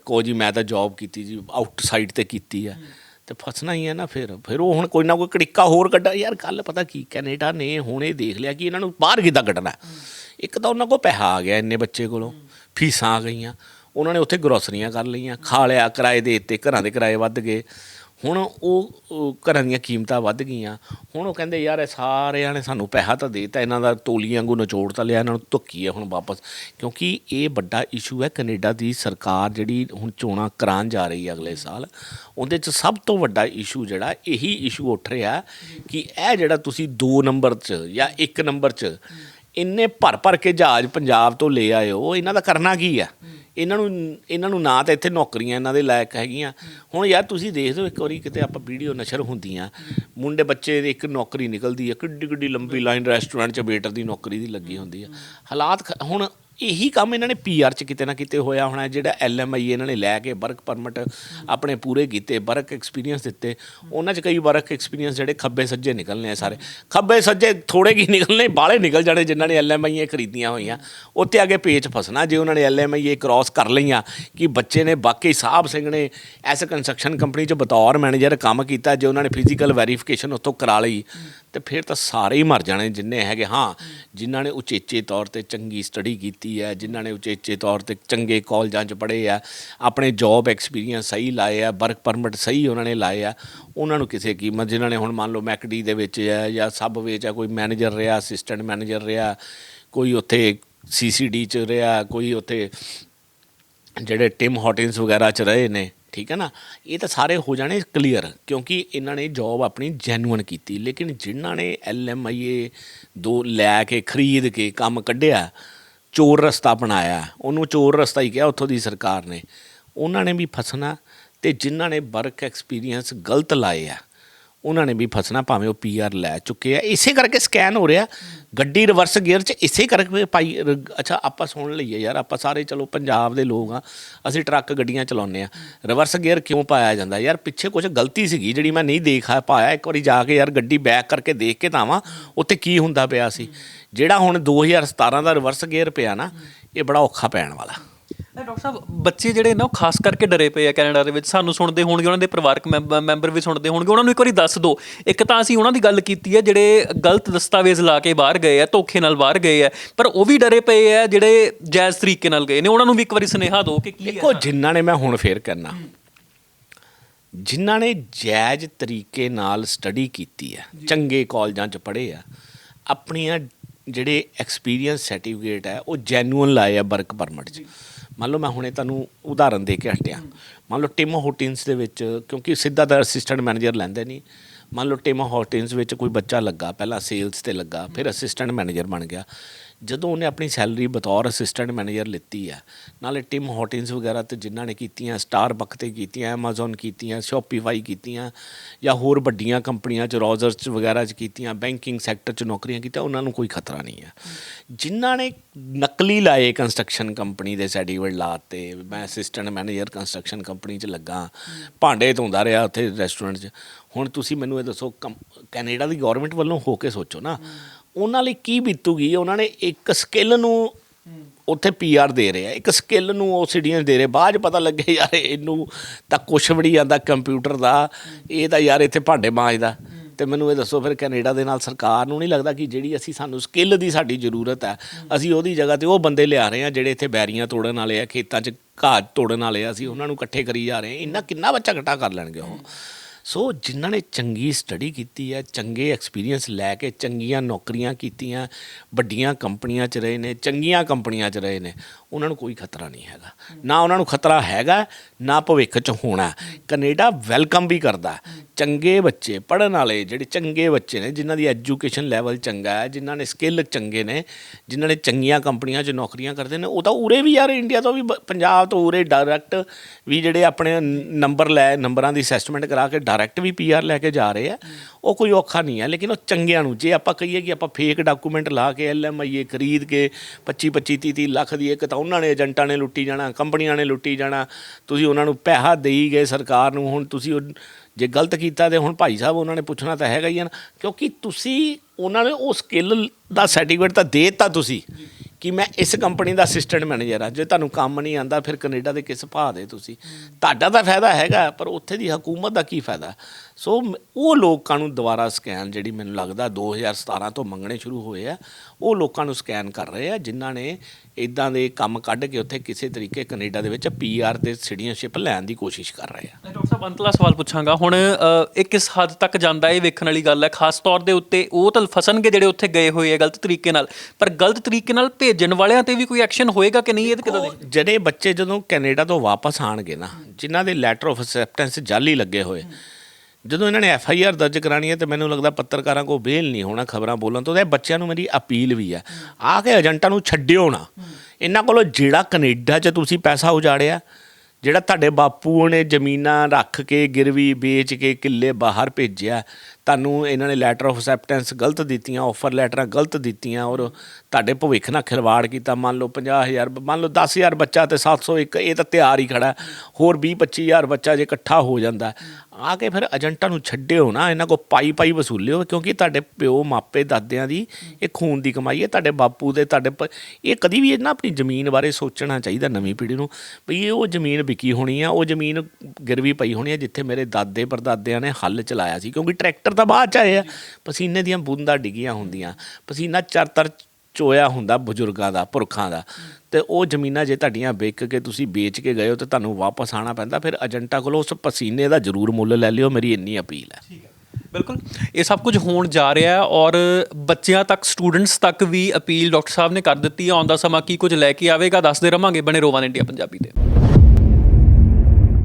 ਕਹੋ ਜੀ ਮੈਂ ਤਾਂ ਜੌਬ ਕੀਤੀ ਜੀ ਆਊਟਸਾਈਡ ਤੇ ਕੀਤੀ ਆ। ਤੇ ਫਸਣਾ ਹੀ ਹੈ ਨਾ ਫਿਰ। ਫਿਰ ਉਹ ਹੁਣ ਕੋਈ ਨਾ ਕੋਈ ਕੜਿੱਕਾ ਹੋਰ ਕੱਢਾ, ਯਾਰ ਕੱਲ ਪਤਾ ਕੀ ਕੈਨੇਡਾ ਨੇ ਹੁਣ ਇਹ ਦੇਖ ਲਿਆ ਕਿ ਇਹਨਾਂ ਨੂੰ ਬਾਹਰ ਕਿੱਦਾਂ ਕੱਢਣਾ। ਇੱਕ ਤਾਂ ਉਹਨਾਂ ਕੋਲ ਪੈਸਾ ਆ ਗਿਆ ਇੰਨੇ ਬੱਚੇ ਕੋਲੋਂ, ਫੀਸਾਂ ਆ ਗਈਆਂ। ਉਹਨਾਂ ਨੇ ਉੱਥੇ ਗਰੋਸਰੀਆਂ ਕਰ ਲਈਆਂ, ਖਾ ਲਿਆ, ਕਿਰਾਏ ਦੇ ਦਿੱਤੇ, ਘਰਾਂ ਦੇ ਕਿਰਾਏ ਵੱਧ ਗਏ। ਹੁਣ ਉਹ ਘਰਾਂ ਦੀਆਂ ਕੀਮਤਾਂ ਵੱਧ ਗਈਆਂ। ਹੁਣ ਉਹ ਕਹਿੰਦੇ, ਯਾਰ, ਇਹ ਸਾਰਿਆਂ ਨੇ ਸਾਨੂੰ ਪੈਸਾ ਤਾਂ ਦੇਤਾ, ਇਹਨਾਂ ਦਾ ਤੋਲੀਆਂ ਵਾਂਗੂ ਨਿਚੋੜ ਤਾਂ ਲਿਆ, ਇਹਨਾਂ ਨੂੰ ਧੁੱਕੀ ਹੈ ਹੁਣ ਵਾਪਸ। ਕਿਉਂਕਿ ਇਹ ਵੱਡਾ ਇਸ਼ੂ ਹੈ ਕੈਨੇਡਾ ਦੀ ਸਰਕਾਰ ਜਿਹੜੀ ਹੁਣ ਚੋਣਾਂ ਕਰਾਉਣ ਜਾ ਰਹੀ ਹੈ ਅਗਲੇ ਸਾਲ, ਉਹਦੇ 'ਚ ਸਭ ਤੋਂ ਵੱਡਾ ਇਸ਼ੂ ਜਿਹੜਾ, ਇਹੀ ਇਸ਼ੂ ਉੱਠ ਰਿਹਾ ਕਿ ਇਹ ਜਿਹੜਾ ਤੁਸੀਂ 2 ਨੰਬਰ 'ਚ ਜਾਂ 1 ਨੰਬਰ 'ਚ ਇੰਨੇ ਭਰ ਭਰ ਕੇ ਜਹਾਜ਼ ਪੰਜਾਬ ਤੋਂ ਲੈ ਆਏ ਹੋ, ਇਹਨਾਂ ਦਾ ਕਰਨਾ ਕੀ ਆ? ਇਹਨਾਂ ਨੂੰ ਇਹਨਾਂ ਨੂੰ ਨਾ ਤਾਂ ਇੱਥੇ ਨੌਕਰੀਆਂ ਇਹਨਾਂ ਦੇ ਲਾਇਕ ਹੈਗੀਆਂ। ਹੁਣ ਯਾਰ ਤੁਸੀਂ ਦੇਖ ਲਓ ਇੱਕ ਵਾਰੀ ਕਿਤੇ ਆਪਾਂ ਵੀਡੀਓ ਨਸ਼ਰ ਹੁੰਦੀਆਂ, ਮੁੰਡੇ ਬੱਚੇ ਦੀ ਇੱਕ ਨੌਕਰੀ ਨਿਕਲਦੀ ਹੈ ਕਿੱਡੀ ਕਿੱਡੀ ਲੰਬੀ ਲਾਈਨ ਰੈਸਟੋਰੈਂਟ 'ਚ ਵੇਟਰ ਦੀ ਨੌਕਰੀ ਦੀ ਲੱਗੀ ਹੁੰਦੀ ਆ। ਹਾਲਾਤ ਖ- ਹੁਣ ਇਹੀ ਕੰਮ ਇਹਨਾਂ ਨੇ ਪੀਆਰ 'ਚ ਕਿਤੇ ਨਾ ਕਿਤੇ ਹੋਇਆ ਹੋਣਾ, ਜਿਹੜਾ ਐਲਐਮਆਈ ਇਹਨਾਂ ਨੇ ਲੈ ਕੇ ਵਰਕ ਪਰਮਿਟ ਆਪਣੇ ਪੂਰੇ ਕੀਤੇ ਵਰਕ ਐਕਸਪੀਰੀਅੰਸ ਦਿੱਤੇ। ਉਹਨਾਂ 'ਚ ਕਈ ਵਰਕ ਐਕਸਪੀਰੀਅੰਸ ਜਿਹੜੇ ਖੱਬੇ ਸੱਜੇ ਨਿਕਲਨੇ ਆ ਸਾਰੇ। ਖੱਬੇ ਸੱਜੇ ਥੋੜੇ ਕੀ ਨਿਕਲਨੇ ਬਾਹਲੇ ਨਿਕਲ ਜਾਣੇ ਜਿਨ੍ਹਾਂ ਨੇ ਐਲਐਮਆਈ ਖਰੀਦੀਆਂ ਹੋਈਆਂ। ਉੱਤੇ ਅੱਗੇ ਪੇਚ ਫਸਣਾ, ਜੇ ਉਹਨਾਂ ਨੇ ਐਲਐਮਆਈ ਕ੍ਰਾਸ ਕਰ ਲਈਆਂ ਕਿ ਬੱਚੇ ਨੇ ਬਾਕੀ ਸਾਹਿਬ ਸਿੰਘ ਨੇ ਐਸ ਕੰਸਟਰਕਸ਼ਨ ਕੰਪਨੀ 'ਚ ਬਤੌਰ ਮੈਨੇਜਰ ਕੰਮ ਕੀਤਾ, ਜੇ ਉਹਨਾਂ ਨੇ ਫਿਜ਼ੀਕਲ ਵੈਰੀਫਿਕੇਸ਼ਨ ਉੱਥੋਂ ਕਰਾ ਲਈ ਤੇ ਫਿਰ ਤਾਂ ਸਾਰੇ ਹੀ ਮਰ ਜਾਣੇ ਜਿੰਨੇ ਹੈਗੇ। ਹਾਂ, ਜਿਨ੍ਹਾਂ ਨੇ ਉਚੇਚੇ ਤੌਰ ਤੇ ਚੰਗੀ ਸਟੱਡੀ ਕੀਤੀ ਹੈ, ਜਿਨ੍ਹਾਂ ਨੇ ਉਚੇਚੇ ਤੌਰ ਤੇ ਚੰਗੇ ਕਾਲਜਾਂ 'ਚ ਪੜ੍ਹੇ ਆ, ਆਪਣੇ ਜੌਬ ਐਕਸਪੀਰੀਅੰਸ ਸਹੀ ਲਾਏ ਆ ਵਰਕ ਪਰਮਿਟ ਸਹੀ ਉਹਨਾਂ ਨੇ ਲਾਏ ਆ, ਉਹਨਾਂ ਨੂੰ ਕਿਸੇ ਕੀਮਤ ਜਿਨ੍ਹਾਂ ਨੇ ਹੁਣ ਮੰਨ ਲਓ ਮੈਕਡੀ ਦੇ ਵਿੱਚ ਹੈ ਜਾਂ ਸਬ ਵਿੱਚ ਆ ਕੋਈ ਮੈਨੇਜਰ ਰਿਹਾ ਅਸਿਸਟੈਂਟ ਮੈਨੇਜਰ ਰਿਹਾ, ਕੋਈ ਉੱਥੇ ਸੀਸੀਡੀ 'ਚ ਰਿਹਾ, ਕੋਈ ਉੱਥੇ ਜਿਹੜੇ ਟਿਮ ਹੌਟਿੰਸ ਵਗੈਰਾ ਚ ਰਹੇ ਨੇ ਠੀਕ ਹੈ ਨਾ? ਇਹ ਤਾਂ ਸਾਰੇ ਹੋ ਜਾਣੇ ਕਲੀਅਰ ਕਿਉਂਕਿ ਇਹਨਾਂ ਨੇ ਜੌਬ ਆਪਣੀ ਜੈਨੂਅਨ ਕੀਤੀ। ਲੇਕਿਨ ਜਿਨ੍ਹਾਂ ਨੇ ਐਲਐਮਆਈਏ ਦੋ ਲੈ ਕੇ, ਖਰੀਦ ਕੇ ਕੰਮ ਕੱਢਿਆ, ਚੋਰ ਰਸਤਾ ਬਣਾਇਆ ਉਹਨੂੰ ਚੋਰ ਰਸਤਾ ਹੀ ਕਿਹਾ ਉੱਥੋਂ ਦੀ ਸਰਕਾਰ ਨੇ, ਉਹਨਾਂ ਨੇ ਵੀ ਫਸਣਾ ਤੇ ਜਿਨ੍ਹਾਂ ਨੇ ਵਰਕ ਐਕਸਪੀਰੀਅੰਸ ਗਲਤ ਲਾਏ ਆ ਉਹਨਾਂ ਨੇ ਵੀ ਫਸਣਾ, ਭਾਵੇਂ ਉਹ ਪੀਆਰ ਲੈ ਚੁੱਕੇ ਆ। ਇਸੇ ਕਰਕੇ ਸਕੈਨ ਹੋ ਰਿਹਾ। ਗੱਡੀ ਰਿਵਰਸ ਗੇਅਰ 'ਚ ਇਸੇ ਕਰਕੇ ਪਾਈ ਰ- ਅੱਛਾ, ਆਪਾਂ ਸੁਣ ਲਈਏ ਯਾਰ, ਆਪਾਂ ਸਾਰੇ ਚਲੋ ਪੰਜਾਬ ਦੇ ਲੋਕ ਆ, ਅਸੀਂ ਟਰੱਕ ਗੱਡੀਆਂ ਚਲਾਉਂਦੇ ਆ। ਰਿਵਰਸ ਗੇਅਰ ਕਿਉਂ ਪਾਇਆ ਜਾਂਦਾ? ਯਾਰ ਪਿੱਛੇ ਕੁਝ ਗਲਤੀ ਸੀਗੀ ਜਿਹੜੀ ਮੈਂ ਨਹੀਂ ਦੇਖਾ ਪਾਇਆ। ਇੱਕ ਵਾਰੀ ਜਾ ਕੇ ਯਾਰ ਗੱਡੀ ਬੈਕ ਕਰਕੇ ਦੇਖ ਕੇ ਤਾਂ ਆਵਾਂ, ਉੱਥੇ ਕੀ ਹੁੰਦਾ ਪਿਆ ਸੀ। ਜਿਹੜਾ ਹੁਣ 2017 ਦਾ ਰਿਵਰਸ ਗੇਅਰ ਪਿਆ ਨਾ, ਇਹ ਬੜਾ ਔਖਾ ਪੈਣ ਵਾਲਾ। ਡਾਕਟਰ ਸਾਹਿਬ ਬੱਚੇ ਜਿਹੜੇ ਨਾ ਉਹ ਖਾਸ ਕਰਕੇ ਡਰੇ ਪਏ ਆ ਕੈਨੇਡਾ ਦੇ ਵਿੱਚ। ਸਾਨੂੰ ਸੁਣਦੇ ਹੋਣਗੇ ਉਹਨਾਂ ਦੇ ਪਰਿਵਾਰਕ ਮੈਂਬ- ਮੈਂਬਰ ਵੀ ਸੁਣਦੇ ਹੋਣਗੇ। ਉਹਨਾਂ ਨੂੰ ਇੱਕ ਵਾਰੀ ਦੱਸ ਦਿਓ ਇੱਕ ਤਾਂ ਅਸੀਂ ਉਹਨਾਂ ਦੀ ਗੱਲ ਕੀਤੀ ਹੈ ਜਿਹੜੇ ਗਲਤ ਦਸਤਾਵੇਜ਼ ਲਾ ਕੇ ਬਾਹਰ ਗਏ ਆ ਧੋਖੇ ਨਾਲ ਬਾਹਰ ਗਏ ਆ ਪਰ ਉਹ ਵੀ ਡਰੇ ਪਏ ਆ ਜਿਹੜੇ ਜਾਇਜ਼ ਤਰੀਕੇ ਨਾਲ ਗਏ ਨੇ। ਉਹਨਾਂ ਨੂੰ ਵੀ ਇੱਕ ਵਾਰੀ ਸੁਨੇਹਾ ਦਿਓ ਕਿ ਕੀ ਹੈ ਦੇਖੋ ਜਿਨ੍ਹਾਂ ਨੇ ਮੈਂ ਹੁਣ ਫੇਰ ਕਰਨਾ ਜਿਨ੍ਹਾਂ ਨੇ ਜਾਇਜ਼ ਤਰੀਕੇ ਨਾਲ ਸਟੱਡੀ ਕੀਤੀ ਹੈ ਚੰਗੇ ਕਾਲਜਾਂ 'ਚ ਪੜ੍ਹੇ ਆ ਆਪਣੀਆਂ ਜਿਹੜੇ ਐਕਸਪੀਰੀਅੰਸ ਸਰਟੀਫਿਕੇਟ ਹੈ ਉਹ ਜੈਨੂਇਨ ਲਾਏ ਆ ਵਰਕ ਪਰਮਿਟ 'ਚ। ਮੰਨ ਲਓ ਮੈਂ ਹੁਣੇ ਤੁਹਾਨੂੰ ਉਦਾਹਰਨ ਦੇ ਕੇ ਹਟਿਆ। ਮੰਨ ਲਓ ਟਿਮ ਹੋਟਿੰਸ ਦੇ ਵਿੱਚ, ਕਿਉਂਕਿ ਸਿੱਧਾ ਦਾ ਅਸਿਸਟੈਂਟ ਮੈਨੇਜਰ ਲੈਂਦੇ ਨਹੀਂ। ਮੰਨ ਲਓ ਟਿਮ ਹੋਟਿੰਸ ਵਿੱਚ ਕੋਈ ਬੱਚਾ ਲੱਗਾ, ਪਹਿਲਾਂ ਸੇਲਸ ਤੇ ਲੱਗਾ, ਫਿਰ ਅਸਿਸਟੈਂਟ ਮੈਨੇਜਰ ਬਣ ਗਿਆ। ਜਦੋਂ ਉਹਨੇ ਆਪਣੀ ਸੈਲਰੀ ਬਤੌਰ ਅਸਿਸਟੈਂਟ ਮੈਨੇਜਰ ਲਿੱਤੀ ਆ, ਨਾਲੇ ਟਿਮ ਹੋਟਿੰਸ ਵਗੈਰਾ ਤੇ ਜਿਨ੍ਹਾਂ ਨੇ ਕੀਤੀਆਂ, ਸਟਾਰਬਕ ਤੇ ਕੀਤੀਆਂ, ਐਮਾਜ਼ਨ ਕੀਤੀਆਂ, ਸ਼ੋਪੀਫਾਈ ਕੀਤੀਆਂ, ਜਾਂ ਹੋਰ ਵੱਡੀਆਂ ਕੰਪਨੀਆਂ ਚ, ਰੋਜ਼ਰਸ ਚ ਵਗੈਰਾ ਚ ਕੀਤੀਆਂ, ਬੈਂਕਿੰਗ ਸੈਕਟਰ ਚ ਨੌਕਰੀਆਂ ਕੀਤੀਆਂ, ਉਹਨਾਂ ਨੂੰ ਕੋਈ ਖਤਰਾ ਨਹੀਂ ਆ। ਜਿਨ੍ਹਾਂ ਨੇ ਨਕਲੀ ਲਾਏ ਕੰਸਟਰਕਸ਼ਨ ਕੰਪਨੀ ਦੇ ਸਰਟੀਫਿਕੇਟ ਲਾਤੇ ਮੈਂ ਅਸਿਸਟੈਂਟ ਮੈਨੇਜਰ ਕੰਸਟਰਕਸ਼ਨ ਕੰਪਨੀ ਚ ਲੱਗਾ, ਭਾਂਡੇ ਧੋਂਦਾ ਰਿਹਾ ਉੱਥੇ ਰੈਸਟੋਰੈਂਟ 'ਚ। ਹੁਣ ਤੁਸੀਂ ਮੈਨੂੰ ਇਹ ਦੱਸੋ, ਕੰ- ਕੈਨੇਡਾ ਦੀ ਗਵਰਨਮੈਂਟ ਵੱਲੋਂ ਹੋ ਕੇ ਸੋਚੋ ਨਾ। ਉਹਨਾਂ ਲਈ ਕੀ ਬੀਤੂਗੀ? ਉਹਨਾਂ ਨੇ ਇੱਕ ਸਕਿੱਲ ਨੂੰ ਉੱਥੇ ਪੀਆਰ ਦੇ ਰਹੇ ਆ। ਇੱਕ ਸਕਿੱਲ ਨੂੰ ਉਹ ਸਿਟੀਆਂ ਦੇ ਰਹੇ। ਬਾਅਦ 'ਚ ਪਤਾ ਲੱਗੇ, ਯਾਰ ਇਹਨੂੰ ਤਾਂ ਕੁਛ ਵੀ ਨਹੀਂ ਆਂਦਾ ਕੰਪਿਊਟਰ ਦਾ। ਇਹ ਤਾਂ ਯਾਰ ਇੱਥੇ ਭਾਂਡੇ ਮਾਂਜਦਾ। ਤੇ ਮੈਨੂੰ ਇਹ ਦੱਸੋ, ਫਿਰ ਕੈਨੇਡਾ ਦੇ ਨਾਲ ਸਰਕਾਰ ਨੂੰ ਨਹੀਂ ਲੱਗਦਾ ਕਿ ਜਿਹੜੀ ਅਸੀਂ ਸਾਨੂੰ ਸਕਿੱਲ ਦੀ ਸਾਡੀ ਜ਼ਰੂਰਤ ਹੈ ਅਸੀਂ ਉਹਦੀ ਜਗ੍ਹਾ ਤੇ ਉਹ ਬੰਦੇ ਲਿਆ ਰਹੇ ਆ ਜਿਹੜੇ ਇੱਥੇ ਬੈਰੀਆਂ ਤੋੜਨ ਵਾਲੇ ਆ, ਖੇਤਾਂ 'ਚ ਘਾਹ ਤੋੜਨ ਵਾਲੇ ਆ, ਅਸੀਂ ਉਹਨਾਂ ਨੂੰ ਇਕੱਠੇ ਕਰੀ ਜਾ ਰਹੇ ਆ। ਇੰਨਾ ਕਿੰਨਾ ਬੱਚਾ ਇਕੱਠਾ ਕਰ ਲੈਣਗੇ ਉਹ। ਸੋ ਜਿਨ੍ਹਾਂ ਨੇ ਚੰਗੀ ਸਟੱਡੀ ਕੀਤੀ ਹੈ, ਚੰਗੇ ਐਕਸਪੀਰੀਅੰਸ ਲੈ ਕੇ ਚੰਗੀਆਂ ਨੌਕਰੀਆਂ ਕੀਤੀਆਂ, ਵੱਡੀਆਂ ਕੰਪਨੀਆਂ 'ਚ ਰਹੇ ਨੇ, ਚੰਗੀਆਂ ਕੰਪਨੀਆਂ 'ਚ ਰਹੇ ਨੇ, ਉਹਨਾਂ ਨੂੰ ਕੋਈ ਖਤਰਾ ਨਹੀਂ ਹੈਗਾ। ਨਾ ਉਹਨਾਂ ਨੂੰ ਖਤਰਾ ਹੈਗਾ ਨਾ ਭਵਿੱਖ 'ਚ ਹੋਣਾ ਕੈਨੇਡਾ ਵੈਲਕਮ ਵੀ ਕਰਦਾ ਚੰਗੇ ਬੱਚੇ ਪੜਨ ਵਾਲੇ ਜਿਹੜੇ ਚੰਗੇ ਬੱਚੇ ਨੇ, ਜਿਨ੍ਹਾਂ ਦੀ ਐਜੂਕੇਸ਼ਨ ਲੈਵਲ ਚੰਗਾ ਹੈ, ਜਿਨ੍ਹਾਂ ਨੇ ਸਕਿੱਲ ਚੰਗੇ ਨੇ, ਜਿਨ੍ਹਾਂ ਨੇ ਚੰਗੀਆਂ ਕੰਪਨੀਆਂ 'ਚ ਨੌਕਰੀਆਂ ਕਰਦੇ ਨੇ, ਉਹ ਤਾਂ ਉਰੇ ਵੀ ਯਾਰ ਇੰਡੀਆ ਤੋਂ ਵੀ ਬ- ਪੰਜਾਬ ਤੋਂ ਉਰੇ ਡਾਇਰੈਕਟ ਵੀ ਜਿਹੜੇ ਆਪਣੇ ਨੰਬਰ ਲੈ ਨੰਬਰਾਂ ਦੀ ਅਸੈਸਮੈਂਟ ਕਰਾ ਕੇ ਡਾਇਰੈਕਟ ਵੀ ਪੀਆਰ ਲੈ ਕੇ ਜਾ ਰਹੇ ਆ। ਉਹ ਕੋਈ ਔਖਾ ਨਹੀਂ ਹੈ, ਲੇਕਿਨ ਉਹ ਚੰਗਿਆਂ ਨੂੰ, ਜੇ ਆਪਾਂ ਕਹੀਏ ਕਿ ਆਪਾਂ ਫੇਕ ਡਾਕੂਮੈਂਟ ਲਾ ਕੇ ਐਲਐਮਆਈਏ ਖਰੀਦ ਕੇ 25 25 30 30 ਲੱਖ ਦੀ ਇੱਕ ਤਾਂ ਉਹਨਾਂ ਨੇ ਏਜੰਟਾਂ ਨੇ ਲੁੱਟੀ ਜਾਣਾ, ਕੰਪਨੀਆਂ ਨੇ ਲੁੱਟੀ ਜਾਣਾ, ਤੁਸੀਂ ਉਹਨਾਂ ਨੂੰ ਪੈਸਾ ਦੇਈ ਗਏ ਸਰਕਾਰ ਨੂੰ ਹੁਣ ਤੁਸੀਂ ਜੇ ਗਲਤ ਕੀਤਾ ਤੇ ਹੁਣ ਭਾਈ ਸਾਹਿਬ ਉਹਨਾਂ ਨੇ ਪੁੱਛਣਾ ਤਾਂ ਹੈਗਾ ਹੀ ਆ ਨਾ। ਕਿਉਂਕਿ ਤੁਸੀਂ ਉਹਨਾਂ ਨੇ ਉਹ ਸਕਿੱਲ ਦਾ ਸਰਟੀਫਿਕੇਟ ਤਾਂ ਦੇ ਦਿੱਤਾ ਤੁਸੀਂ ਕਿ ਮੈਂ ਇਸ ਕੰਪਨੀ ਦਾ ਅਸਿਸਟੈਂਟ ਮੈਨੇਜਰ ਆ ਜੇ ਤੁਹਾਨੂੰ ਕੰਮ ਨਹੀਂ ਆਂਦਾ ਫਿਰ ਕੈਨੇਡਾ ਦੇ ਕਿਸ ਭਾਅ ਦੇ ਤੁਸੀਂ? ਤੁਹਾਡਾ ਤਾਂ ਫਾਇਦਾ ਹੈਗਾ ਪਰ ਉੱਥੇ ਦੀ ਹਕੂਮਤ ਦਾ ਕੀ ਫਾਇਦਾ? ਸੋ ਉਹ ਲੋਕਾਂ ਨੂੰ ਦੁਬਾਰਾ ਸਕੈਨ ਜਿਹੜੀ ਮੈਨੂੰ ਲੱਗਦਾ 2017 ਤੋਂ ਮੰਗਣੇ ਸ਼ੁਰੂ ਹੋਏ ਆ ਉਹ ਲੋਕਾਂ ਨੂੰ ਸਕੈਨ ਕਰ ਰਹੇ ਆ ਜਿਨ੍ਹਾਂ ਨੇ ਇਦਾਂ ਦੇ ਕੰਮ ਕੱਢ ਕੇ ਉੱਥੇ ਕਿਸੇ ਤਰੀਕੇ ਕੈਨੇਡਾ ਦੇ ਵਿੱਚ ਪੀਆਰ ਦੇ ਸਿਟੀਜ਼ਨਸ਼ਿਪ ਲੈਣ ਦੀ ਕੋਸ਼ਿਸ਼ ਕਰ ਰਹੇ ਆ। ਡਾਕਟਰ ਸਾਹਿਬ ਅੰਤਲਾ ਸਵਾਲ ਪੁੱਛਾਂਗਾ। ਹੁਣ ਇਹ ਕਿਸ ਹੱਦ ਤੱਕ ਜਾਂਦਾ ਇਹ ਵੇਖਣ ਵਾਲੀ ਗੱਲ ਹੈ? ਖਾਸ ਤੌਰ ਦੇ ਉੱਤੇ ਉਹ ਤਾਂ ਫਸਣਗੇ ਜਿਹੜੇ ਉੱਥੇ ਗਏ ਹੋਏ ਆ ਗਲਤ ਤਰੀਕੇ ਨਾਲ। ਪਰ ਗਲਤ ਤਰੀਕੇ ਨਾਲ ਭੇਜਣ ਵਾਲਿਆਂ ਤੇ ਵੀ ਕੋਈ ਐਕਸ਼ਨ ਹੋਏਗਾ ਕਿ ਨਹੀਂ? ਇਹ ਤਾਂ ਕਿਦਾਂ ਦੇ ਜਿਹੜੇ ਬੱਚੇ ਜਦੋਂ ਕੈਨੇਡਾ ਤੋਂ ਵਾਪਸ ਆਣਗੇ ਨਾ ਜਿਨ੍ਹਾਂ ਦੇ ਲੈਟਰ ਆਫ ਅਸੈਪਟੈਂਸ ਜਾਲੀ ਲੱਗੇ ਹੋਏ ਜਦੋਂ ਇਹਨਾਂ ਨੇ ਐਫ ਆਈ ਆਰ ਦਰਜ ਕਰਾਣੀ ਹੈ ਤੇ ਮੈਨੂੰ ਲੱਗਦਾ ਪੱਤਰਕਾਰਾਂ ਕੋ ਬੇਲ ਨਹੀਂ ਹੋਣਾ ਖਬਰਾਂ ਬੋਲਣ ਤੋਂ, ਤੇ ਬੱਚਿਆਂ ਨੂੰ ਮੇਰੀ ਅਪੀਲ ਵੀ ਹੈ। ਆ ਕੇ ਏਜੰਟਾਂ ਨੂੰ ਛੱਡਿਓ ਨਾ। ਇਹਨਾਂ ਕੋਲੋਂ ਜਿਹੜਾ ਕੈਨੇਡਾ 'ਚ ਤੁਸੀਂ ਪੈਸਾ ਉਜਾੜਿਆ, ਜਿਹੜਾ ਤੁਹਾਡੇ ਬਾਪੂ ਨੇ ਜ਼ਮੀਨਾਂ ਰੱਖ ਕੇ ਗਿਰਵੀ ਵੇਚ ਕੇ ਕਿੱਲੇ ਬਾਹਰ ਭੇਜਿਆ ਤੁਹਾਨੂੰ ਇਹਨਾਂ ਨੇ ਲੈਟਰ ਆਫ ਅਸੈਪਟੈਂਸ ਗਲਤ ਦਿੱਤੀਆਂ ਆਫਰ ਲੈਟਰਾਂ ਗਲਤ ਦਿੱਤੀਆਂ ਔਰ ਤੁਹਾਡੇ ਭਵਿੱਖ ਨਾਲ ਖਿਲਵਾੜ ਕੀਤਾ। ਮੰਨ ਲਓ 50000 ਮੰਨ ਲਓ 10000 ਬੱਚਾ ਤੇ 701 ਇਹ ਤਾਂ ਤਿਆਰ ਹੀ ਖੜਾ ਹੈ। ਹੋਰ 20 25000 ਬੱਚਾ ਜੇ ਇਕੱਠਾ ਹੋ ਜਾਂਦਾ ਆ ਕੇ ਫਿਰ ਏਜੰਟਾਂ ਨੂੰ ਛੱਡਿਓ ਨਾ, ਇਹਨਾਂ ਕੋ ਪਾਈ ਪਾਈ ਵਸੂਲਿਓ, ਕਿਉਂਕਿ ਤੁਹਾਡੇ ਪਿਓ, ਮਾਪੇ, ਦਾਦਿਆਂ ਦੀ ਇਹ ਖੂਨ ਦੀ ਕਮਾਈ ਹੈ। ਤੁਹਾਡੇ ਬਾਪੂ ਦੇ, ਤੁਹਾਡੇ ਪ- ਇਹ ਕਦੀ ਵੀ ਨਾ ਆਪਣੀ ਜ਼ਮੀਨ ਬਾਰੇ ਸੋਚਣਾ ਚਾਹੀਦਾ ਨਵੀਂ ਪੀੜ੍ਹੀ ਨੂੰ, ਵੀ ਇਹ ਉਹ ਜ਼ਮੀਨ ਵਿਕੀ ਹੋਣੀ ਆ, ਉਹ ਜ਼ਮੀਨ ਗਿਰਵੀ ਪਈ ਹੋਣੀ ਆ, ਜਿੱਥੇ ਮੇਰੇ ਦਾਦੇ ਪਰਦਾਦਿਆਂ ਨੇ ਹੱਲ ਚਲਾਇਆ ਸੀ, ਕਿਉਂਕਿ ਟਰੈਕਟਰ ਤਾਂ ਬਾਅਦ ਚ ਆਏ ਆ। ਪਸੀਨੇ ਦੀਆਂ ਬੂੰਦਾਂ ਡਿੱਗੀਆਂ ਹੁੰਦੀਆਂ। ਪਸੀਨਾ ਚਰਤਰ ਚੋਇਆ ਹੁੰਦਾ ਬਜ਼ੁਰਗਾਂ ਦਾ, ਪੁਰਖਾਂ ਦਾ। ਤੇ ਉਹ ਜ਼ਮੀਨਾਂ ਜੇ ਤੁਹਾਡੀਆਂ ਵਿਕ ਕੇ ਤੁਸੀਂ ਵੇਚ ਕੇ ਗਏ ਹੋ ਤੇ ਤੁਹਾਨੂੰ ਵਾਪਸ ਆਣਾ ਪੈਂਦਾ, ਫਿਰ ਏਜੰਟਾਂ ਕੋਲੋਂ ਉਸ ਪਸੀਨੇ ਦਾ ਜ਼ਰੂਰ ਮੁੱਲ ਲੈ ਲਿਓ, ਮੇਰੀ ਇੰਨੀ ਅਪੀਲ ਹੈ। ਬਿਲਕੁਲ। ਇਹ ਸਭ ਕੁਝ ਹੋਣ ਜਾ ਰਿਹਾ ਹੈ ਔਰ ਬੱਚਿਆਂ ਤੱਕ, ਸਟੂਡੈਂਟਸ ਤੱਕ ਵੀ ਅਪੀਲ ਡਾਕਟਰ ਸਾਹਿਬ ਨੇ ਕਰ ਦਿੱਤੀ ਹੈ। ਆਉਂਦਾ ਸਮਾਂ ਕੀ ਕੁਝ ਲੈ ਕੇ ਆਵੇਗਾ, ਦੱਸਦੇ ਰਵਾਂਗੇ ਬਣੇ ਰੋਵਾਨ ਇੰਡੀਆ ਪੰਜਾਬੀ ਤੇ।